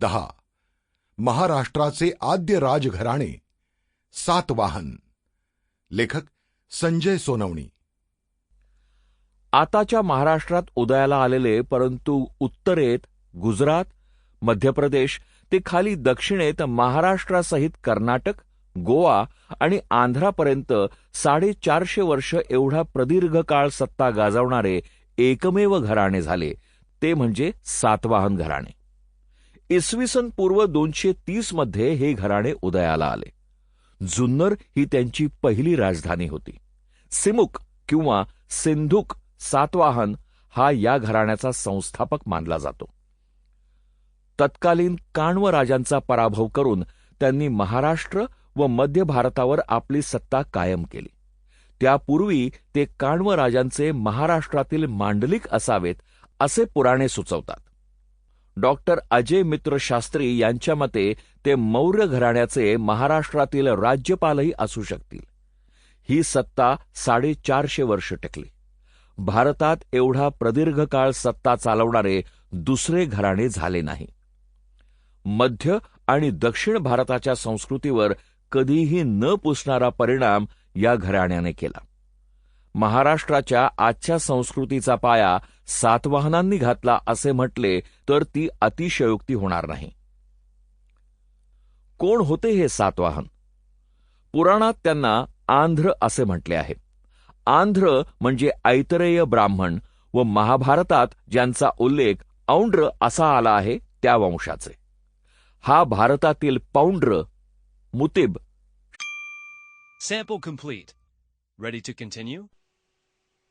दहा. महाराष्ट्राचे आद्य राजघराणे सातवाहन लेखक संजय सोनवणी. आताच्या महाराष्ट्रात उदयाला आलेले परंतु उत्तरेत गुजरात मध्य प्रदेश ते खाली दक्षिणेत महाराष्ट्रासहित कर्नाटक गोवा आणि आंध्रापर्यंत साडेचारशे वर्ष एवढा प्रदीर्घ काळ सत्ता गाजवणारे एकमेव घराणे झाले. ते म्हणजे सातवाहन घराणे. इसवी सन पूर्व दोनशे तीसमध्ये हे घराणे उदयाला आले. जुन्नर ही त्यांची पहिली राजधानी होती. सिमुक किंवा सिंधुक सातवाहन हा या घराण्याचा संस्थापक मानला जातो. तत्कालीन काण्व राजांचा पराभव करून त्यांनी महाराष्ट्र व मध्य भारतावर आपली सत्ता कायम केली. त्यापूर्वी ते काण्व राजांचे महाराष्ट्रातील मांडलिक असावेत असे पुराणे सुचवतात. डॉक्टर अजय मित्र शास्त्री यांच्या मते ते मौर्य घराण्याचे महाराष्ट्रातील राज्यपालही असू शकतील. ही सत्ता साडेचारशे वर्ष टिकली. भारतात एवढा प्रदीर्घ काळ सत्ता चालवणारे दुसरे घराणे झाले नाही. मध्य आणि दक्षिण भारताच्या संस्कृतीवर कधीही न पुसणारा परिणाम या घराण्याने केला. महाराष्ट्राच्या आजच्या संस्कृतीचा पाया सातवाहनांनी घातला असे म्हटले तर ती अतिशयोक्ती होणार नाही. कोण होते हे सातवाहन? पुराणात त्यांना आंध्र असे म्हटले आहे. आंध्र म्हणजे ऐतरेय ब्राह्मण व महाभारतात ज्यांचा उल्लेख औंड्र असा आला आहे त्या वंशाचे. हा भारतातील Paundra मुतिब. Sample complete. Ready to continue?